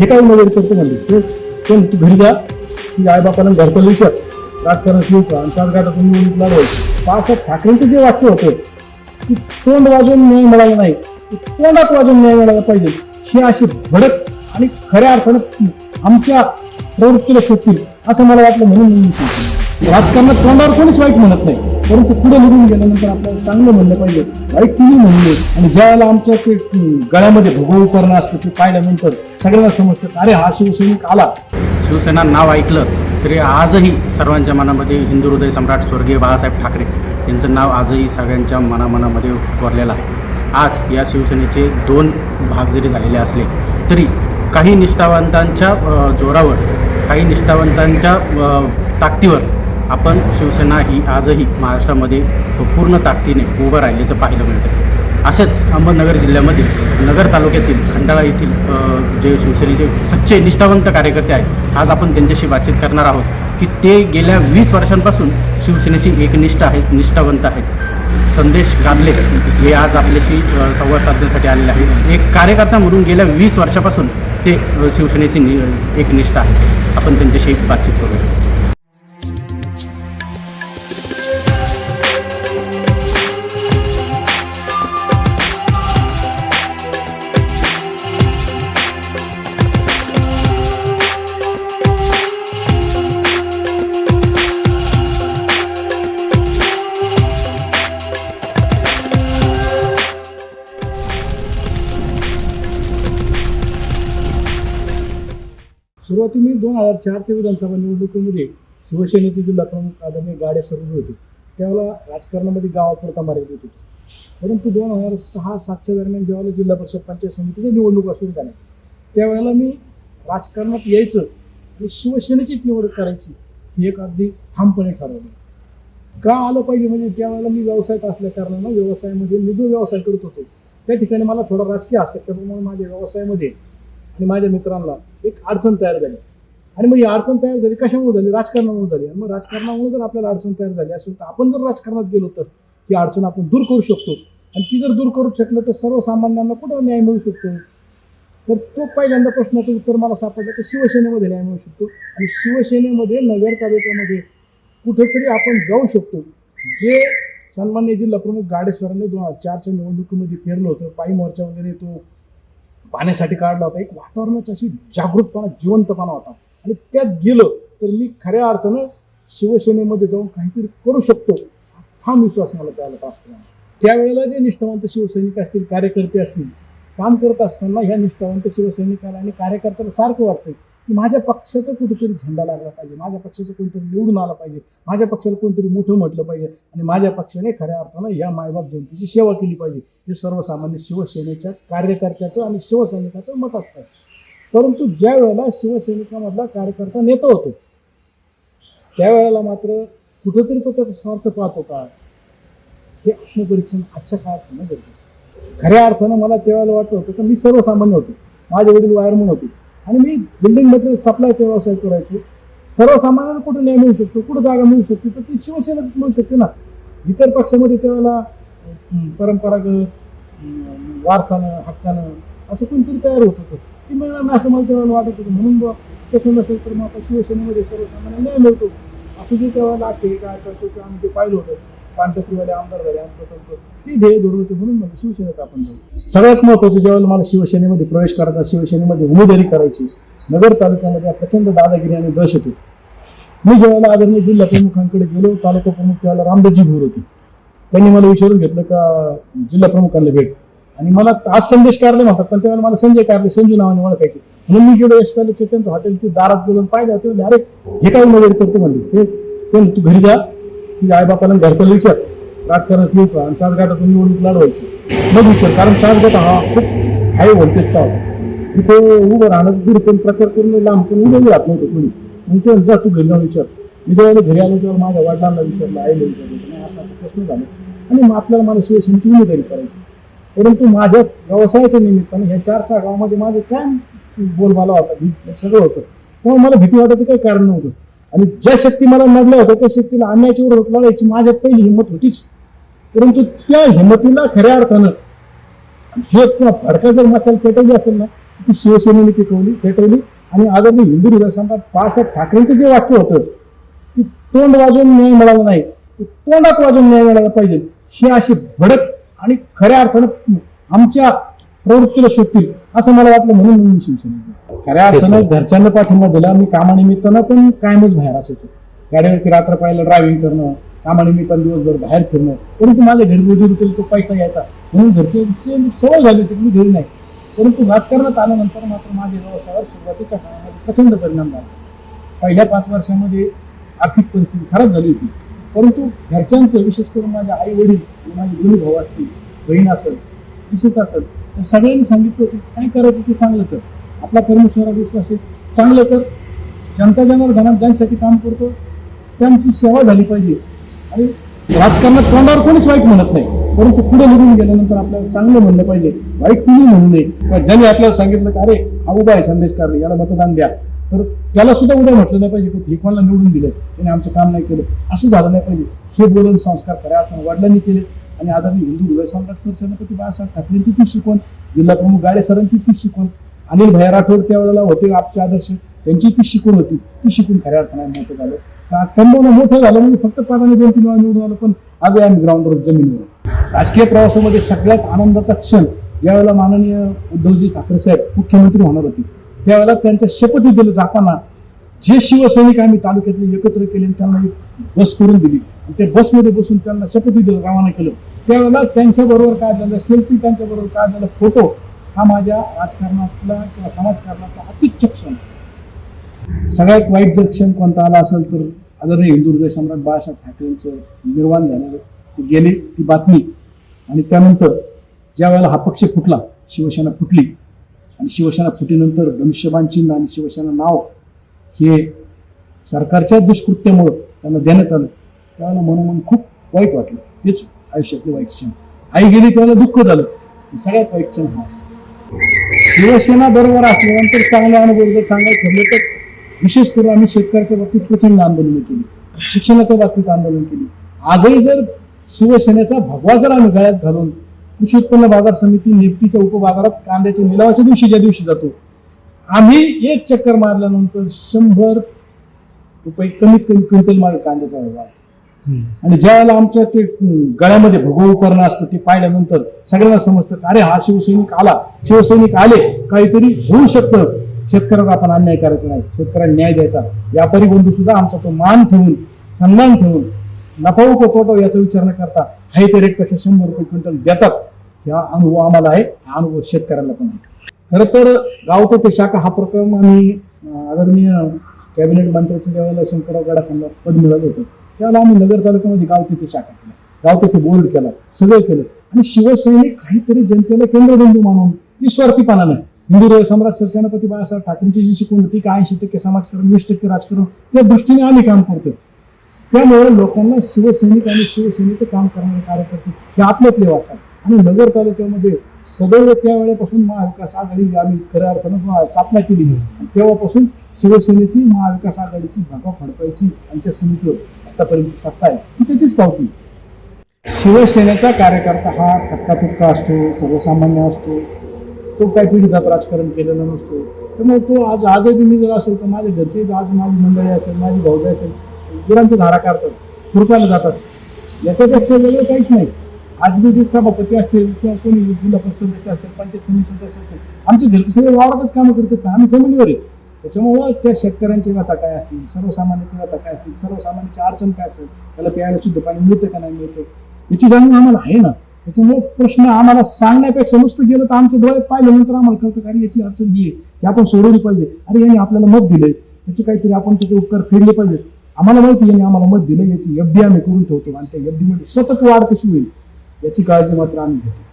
हे काय नजर करतो म्हणजे? ते पण तू घरी जा. की आईबापाला घरचा विचार. राजकारण येऊ का? आणि तुम्ही निवडणूक लढवायची. बाळासाहेब ठाकरेंचं जे वाक्य होतं की तोंड वाजून न्याय मिळाला नाही तोंडात वाजून न्याय मिळाला पाहिजे. हे असे भडक आणि खऱ्या अर्थानं आमच्या प्रवृत्तीला शोधतील असं मला वाटलं म्हणून राजकारणात तोंडावर कोणीच वाईट म्हणत नाही. परंतु पुढे निघून गेल्यानंतर आपल्याला चांगलं म्हणलं पाहिजे. वाईट तुम्ही म्हणले आणि ज्या वेळेला आमचं ते गळ्यामध्ये भोगव करणं असतं ते पाहिल्यानंतर सगळ्यांना समजतं अरे हा शिवसैनिक आला. शिवसेना नाव ऐकलं तरी आजही सर्वांच्या मनामध्ये हिंदू हृदय सम्राट स्वर्गीय बाळासाहेब ठाकरे यांचं नाव आजही सगळ्यांच्या मनामनामध्ये कोरलेलं आहे. आज या शिवसेनेचे दोन भाग जरी झालेले असले तरी काही निष्ठावंतांच्या जोरावर काही निष्ठावंतांच्या ताकदीवर आपण शिवसेना ही आजही महाराष्ट्रामध्ये पूर्ण ताकदीने उभं राहिल्याचं पाहायला मिळतं असेच अहमदनगर जिल्ह्यामधील नगर तालुक्यातील खंडाळा येथील जे शिवसेनेचे सच्चे निष्ठावंत कार्यकर्ते आहेत आज आपण त्यांच्याशी बातचीत करणार आहोत की ते गेल्या वीस वर्षांपासून शिवसेनेशी एकनिष्ठ आहेत निष्ठावंत आहेत. संदेश गादले हे आज आपल्याशी संवाद साधण्यासाठी आलेले आहेत. एक कार्यकर्ता म्हणून गेल्या वीस वर्षापासून ते शिवसेनेची नि एकनिष्ठ आहेत आपण त्यांच्याशी बातचीत करूया. सुरुवाती मी दोन हजार चारच्या विधानसभा निवडणुकीमध्ये शिवसेनेचे जिल्हा प्रमुख आदरणीय गाडे सरोवर होते त्यावेळेला राजकारणामध्ये गावापुरता मर्यादित होते. परंतु दोन हजार सहा सातच्या दरम्यान जेव्हा जिल्हा परिषद पंचायत समितीच्या निवडणुका सुरू झाल्या त्यावेळेला मी राजकारणात यायचं आणि शिवसेनेचीच निवड करायची ही एक अगदी ठामपणे ठरवलं. का आलं पाहिजे म्हणजे त्यावेळेला मी व्यवसायात असल्या कारणानं व्यवसायामध्ये मी जो व्यवसाय करत होतो त्या ठिकाणी मला थोडा राजकीय हस्तक्षेपामुळे माझ्या व्यवसायामध्ये आणि माझ्या मित्रांना एक अडचण तयार झाली. आणि मग ही अडचण तयार झाली कशामुळे झाली? राजकारणामुळे झाली. आणि मग राजकारणामुळे जर आपल्याला अडचण तयार झाली असेल तर आपण जर राजकारणात गेलो तर ही अडचण आपण दूर करू शकतो. आणि ती जर दूर करू शकलं तर सर्वसामान्यांना कुठं न्याय मिळू शकतो? तर तो पहिल्यांदा प्रश्नाचं उत्तर मला सापडलं तर शिवसेनेमध्ये न्याय मिळू शकतो. आणि शिवसेनेमध्ये नगर तालुक्यामध्ये कुठेतरी आपण जाऊ शकतो. जे सन्मान्य जिल्हा प्रमुख गाडे सरांनी दोन हजार चारच्या निवडणुकीमध्ये फेरलं होतं पायी मोर्चा वगैरे तो पाण्यासाठी काढला होता. एक वातावरणाचा अशी जागृतपणा जिवंतपणा होता. आणि त्यात गेलं तर मी खऱ्या अर्थानं शिवसेनेमध्ये जाऊन काहीतरी करू शकतो हा विश्वास मला त्याला प्राप्त झाला. त्यावेळेला जे निष्ठावंत शिवसैनिक असतील कार्यकर्ते असतील काम करत असताना ह्या निष्ठावंत शिवसैनिकाला आणि कार्यकर्त्याला सारखं वाटतं माझ्या पक्षाचा कुठेतरी झेंडा लागला पाहिजे माझ्या पक्षाचं कोणतरी निवडून आलं पाहिजे माझ्या पक्षाला कोणतरी मोठं म्हटलं पाहिजे आणि माझ्या पक्षाने खऱ्या अर्थानं या मायबाप जनतेची सेवा केली पाहिजे. हे सर्वसामान्य शिवसेनेच्या कार्यकर्त्याचं आणि शिवसैनिकाचं मत असतं. परंतु ज्या वेळेला शिवसैनिकामधला कार्यकर्ता नेता होतो त्यावेळेला मात्र कुठंतरी तो त्याचा स्वार्थ पाहत होता हे आत्मपरीक्षण आजच्या काळात होणं गरजेचं आहे. खऱ्या अर्थानं मला त्यावेळेला वाटत होतं की मी सर्वसामान्य होतो. माझे वडील वायरमन होते. आणि मी बिल्डिंग मटेरियल सप्लायचा व्यवसाय करायचो. सर्वसामान्यांना कुठं न्याय मिळू शकतो कुठं जागा मिळू शकते तर ती शिवसेनेतच मिळू शकते ना. इतर पक्षामध्ये त्यावेळेला परंपरागत वारसानं हक्कानं असं कोणतरी तयार होत होतं. ती मिळणार नाही असं मला त्यावेळेला वाटत होतं. म्हणून बुवा तसं नसेल तर मग आपण शिवसेनेमध्ये सर्वसामान्य न्याय मिळतो. असं जे त्यावेळेला आखे काय करतो किंवा आम्ही ते पाहिलं होतं पांढरपुरीवाले आमदार झाले आमचं तमकं ती ध्येय धरून होते म्हणून म्हणजे शिवसेनेत आपण जाऊ. सगळ्यात महत्त्वाचं ज्यावेळेला मला शिवसेनेमध्ये प्रवेश करायचा शिवसेनेमध्ये उमेदवारी करायची नगर तालुक्यामध्ये प्रचंड दादागिरी आणि दहशत होती. मी ज्यावेळेला आदरणीय जिल्हा प्रमुखांकडे गेलो तालुका प्रमुख त्यावेळेला रामदासजी भोर होते. त्यांनी मला विचारून घेतलं का जिल्हा प्रमुखांना भेट. आणि मला आज संदेश कारले म्हणतात पण त्यावेळेला मला संजय कारले संजू नावाने ओळखायचे. म्हणून मी गेलो यश पॅलेसचे त्यांचं हॉटेल ते दारात बोलून पाहिलं ते म्हणले अरे हे काय मदत करतो म्हणले? हे ते तू घरी जा की आईबापाला घरचा विचार राजकारण येऊ का आणि चाचगाटातून निवडणूक लढवायची. मग विचार कारण चाचगाट हा खूप हाय व्होल्टेजचा होता. तिथे उभं राहणं दूर पण प्रचार करून लांब पण उभं राहत नव्हतं कोणी. मग ते जा तू घरी जाऊन विचार. मी जेव्हा घरी आलो तेव्हा माझ्या वडिलांना विचारलं आईला विचारलं नाही असं असं प्रश्न झाले. आणि मग आपल्याला मला शिवसेनेची उमेदवारी करायची. परंतु माझ्या व्यवसायाच्या निमित्ताने ह्या चार सहा गावामध्ये माझं काय बोलबाला होता भी सगळं होतं. तेव्हा मला भीती वाटायचं काही कारण नव्हतं. आणि ज्या शक्ती मला नडल्या होत्या त्या शक्तीला अन्यायाच्या विरोधात लढायची माझ्या पहिली हिंमत होतीच. परंतु त्या हिंमतीला खऱ्या अर्थानं जो किंवा भडका जर मसाल पेटवली असेल ना ती शिवसेनेने पिकवली पेटवली. आणि आदरणीय हिंदू हृदय सम्राट बाळासाहेब ठाकरेंचं जे वाक्य होतं की तोंड वाजवून न्याय मिळाला नाही ते तोंडात वाजवून न्याय मिळाला पाहिजे. हे अशी भडक आणि खऱ्या अर्थानं आमच्या प्रवृत्तीला शोधतील असं मला वाटलं म्हणून मी शिवसेना खऱ्या अर्थानं घरच्यांना पाठिंबा दिला मी कामानिमित्तानं पण कायमच बाहेर असायचो गाडीवरती रात्र पाहायला ड्रायव्हिंग करणं कामानिमित्तानं दिवसभर बाहेर फिरणं. परंतु माझ्या घरी रोजी रुपये तो पैसा यायचा. म्हणून घरचे सवय झाली होती मी घरी नाही. परंतु राजकारणात आल्यानंतर मात्र माझ्या व्यवसायावर सुरुवातीच्या काळामध्ये प्रचंड परिणाम झाला. पहिल्या पाच वर्षामध्ये आर्थिक परिस्थिती खराब झाली होती. परंतु घरच्यांचं विशेष करून माझ्या आई वडील माझे दोन्ही भाऊ असतील बहीण असेल विशेष असेल सगळ्यांनी सांगितलं की काय करायचं ते चांगलं कर. आपला परमेश्वरा विश्वास आहे. चांगलं कर. जनता जनार्दनात ज्यांसाठी काम करतो. त्यांची सेवा झाली पाहिजे. आणि राजकारणात तोंडावर कोणीच वाईट म्हणत नाही. परंतु पुढे निघून गेल्यानंतर आपल्याला चांगलं म्हणलं पाहिजे. वाईट कुणी म्हणू नये. किंवा ज्याने आपल्याला सांगितलं की अरे हा उभा आहे संदेश कारले याला मतदान द्या. तर त्याला सुद्धा उद्या म्हटलं नाही पाहिजे. की हे कोणाला निवडून दिलं. त्याने आमचं काम नाही केलं. असं झालं नाही पाहिजे. हे बोलून संस्कार खऱ्या आपण वडिलांनी केले. आणि आदरणीय हिंदू हृदय सम्राट सरसेनापती बाळासाहेब ठाकरेंची ती शिकवण जिल्हा प्रमुख गाडे सरांची ती शिकवण अनिल भाई राठोड त्यावेळेला होते आपचे आदर्श त्यांची ती शिकवण होती. ती शिकून खऱ्या अर्थानं मोठं झालं. का कंबवणं मोठं झालं म्हणजे फक्त पादाने दोन तीन वेळा निवडून आलं पण आजही आम्ही ग्राउंडवर जमिनीवर राजकीय प्रवासामध्ये सगळ्यात आनंदाचा क्षण ज्यावेळेला माननीय उद्धवजी ठाकरे साहेब मुख्यमंत्री होणार होते त्यावेळेला त्यांच्या शपथी दिलं जाताना जे शिवसैनिक आम्ही तालुक्यातले एकत्र केले आणि त्यांना एक बस करून दिली. आणि ते बसमध्ये बसून त्यांना शपथी दिलं रवाना केलं. त्यावेळेला त्यांच्याबरोबर काढलेला सेल्फी त्यांच्याबरोबर काढलेला फोटो हा माझ्या राजकारणातला किंवा समाजकारणातला अतिशय क्षण सगळ्यात वाईट जर क्षण कोणता आला असेल तर आदरणीय हिंदू हृदय सम्राट बाळासाहेब ठाकरेंचं निर्माण झालेलं ते गेले ती बातमी. आणि त्यानंतर ज्या वेळेला हा पक्ष फुटला शिवसेना फुटली. आणि शिवसेना फुटीनंतर धनुष्यबाण चिन्ह आणि शिवसेना नाव हे सरकारच्या दुष्कृत्यामुळं त्यांना देण्यात आलं. त्यावेळेला म्हणून खूप वाईट वाटलं. तेच आयुष्यातलं वाईट क्षण. आई गेली त्यावेळेला दुःख झालं. सगळ्यात वाईट क्षण हा असा. शिवसेना बरोबर असल्यानंतर चांगले अनुभव जर सांगायचं ठरलं तर विशेष करून आम्ही शेतकऱ्याच्या बाबतीत प्रचंड आंदोलन केली. शिक्षणाच्या बाबतीत आंदोलन केली. आजही जर शिवसेनेचा भगवा जर आम्ही गळ्यात घालून कृषी उत्पन्न बाजार समिती निफ्टीच्या उपबाजारात कांद्याच्या निलावाच्या दिवशी ज्या दिवशी जातो आम्ही एक चक्कर मारल्यानंतर शंभर रुपये कमीत कमी क्विंटल माल कांद्याचा व्यवहार आणि ज्या वेळेला आमच्या ते गळ्यामध्ये भगव उपकरणं असतं ते पाहिल्यानंतर सगळ्यांना समजतं का अरे हा शिवसैनिक आला. शिवसैनिक आले काहीतरी होऊ शकतं. शेतकऱ्याला आपण अन्याय करायचा नाही. शेतकऱ्यांना न्याय द्यायचा. व्यापारी बंधू सुद्धा आमचा तो मान ठेवून सन्मान ठेवून नफा उप याचा विचार न करता हाय ते रेटपेक्षा शंभर रुपये क्विंटल देतात. हा अनुभव आम्हाला आहे. हा अनुभव शेतकऱ्यांना पण आहे. खरं तर गावतो ते शाखा हा प्रक्रम आम्ही आदरणीय कॅबिनेट मंत्र्याचं ज्यावेळेला शंकरराव गडाखांना पद मिळालं होतं त्यावेळेला आम्ही नगर तालुक्यामध्ये गाव तिथे शाखा केला. गाव तिथे बोर्ड केला सगळं केलं. आणि शिवसैनिक काहीतरी जनतेला केंद्रबिंदू मानून निस्वार्थीपणानं हिंदू हृदय सम्राट सरसेनापती बाळासाहेब ठाकरेंची जी शिकवण होती की ऐंशी टक्के समाजकारण वीस टक्के राजकारण त्या दृष्टीने आम्ही काम करतो त्यामुळे लोकांना शिवसैनिक आणि शिवसेनेचं काम करणारे कार्यकर्ते हे आपल्यातले वाटतात. आणि नगर तालुक्यामध्ये सदैव त्यावेळेपासून महाविकास आघाडी आम्ही खऱ्या अर्थानं स्थापना केली तेव्हापासून शिवसेनेची महाविकास आघाडीची भागा फडकायची यांच्या समितीवर आत्तापर्यंत सत्ता आहे. ही त्याचीच पावती. शिवसेनेचा कार्यकर्ता हा फटका तुटका असतो सर्वसामान्य असतो. तो काही पिढीजात राजकारण केलेला नसतो. त्यामुळे तो आज आजही मी जर असेल तर माझ्या घरचे आज माझी मंडळी असेल माझी भाऊजाई असेल गुरांची धारा काढतात खुरपायला जातात. याच्यापेक्षा वेगळं काहीच नाही. आज मी जे सभापती असतील किंवा कोणी जिल्हा परिषद सदस्य असतील पंचायत समिती सदस्य असतील आमच्या घरचे सगळे वावरातच कामं करतात आम्ही जमिनीवर आहे. त्याच्यामुळं त्या शेतकऱ्यांची व्यथा काय असतील? सर्वसामान्याची व्यथा काय असतील? सर्वसामान्याची अडचण काय असेल? त्याला प्यायला शुद्ध पाणी मिळतं का नाही मिळतं? याची जाणीव आम्हाला आहे ना? त्याच्यामुळे प्रश्न आम्हाला सांगण्यापेक्षा नुसतं गेलं तर आमच्या डोळ्यात पाहिल्यानंतर आम्हाला कळतं कारण अरे याची अडचण ही आहे. आपण सोडवली पाहिजे. अरे यांनी आपल्याला मत दिलंय. त्याचे काहीतरी आपण त्याचे उपकार फेडले पाहिजे आम्हाला माहिती यांनी आम्हाला मत दिलं याची एफ डी आम्ही करून ठेवतो आणि त्या एफडीमध्ये मध्ये सतत वाढ कशी होईल याची काळजी मात्र आम्ही घेतो.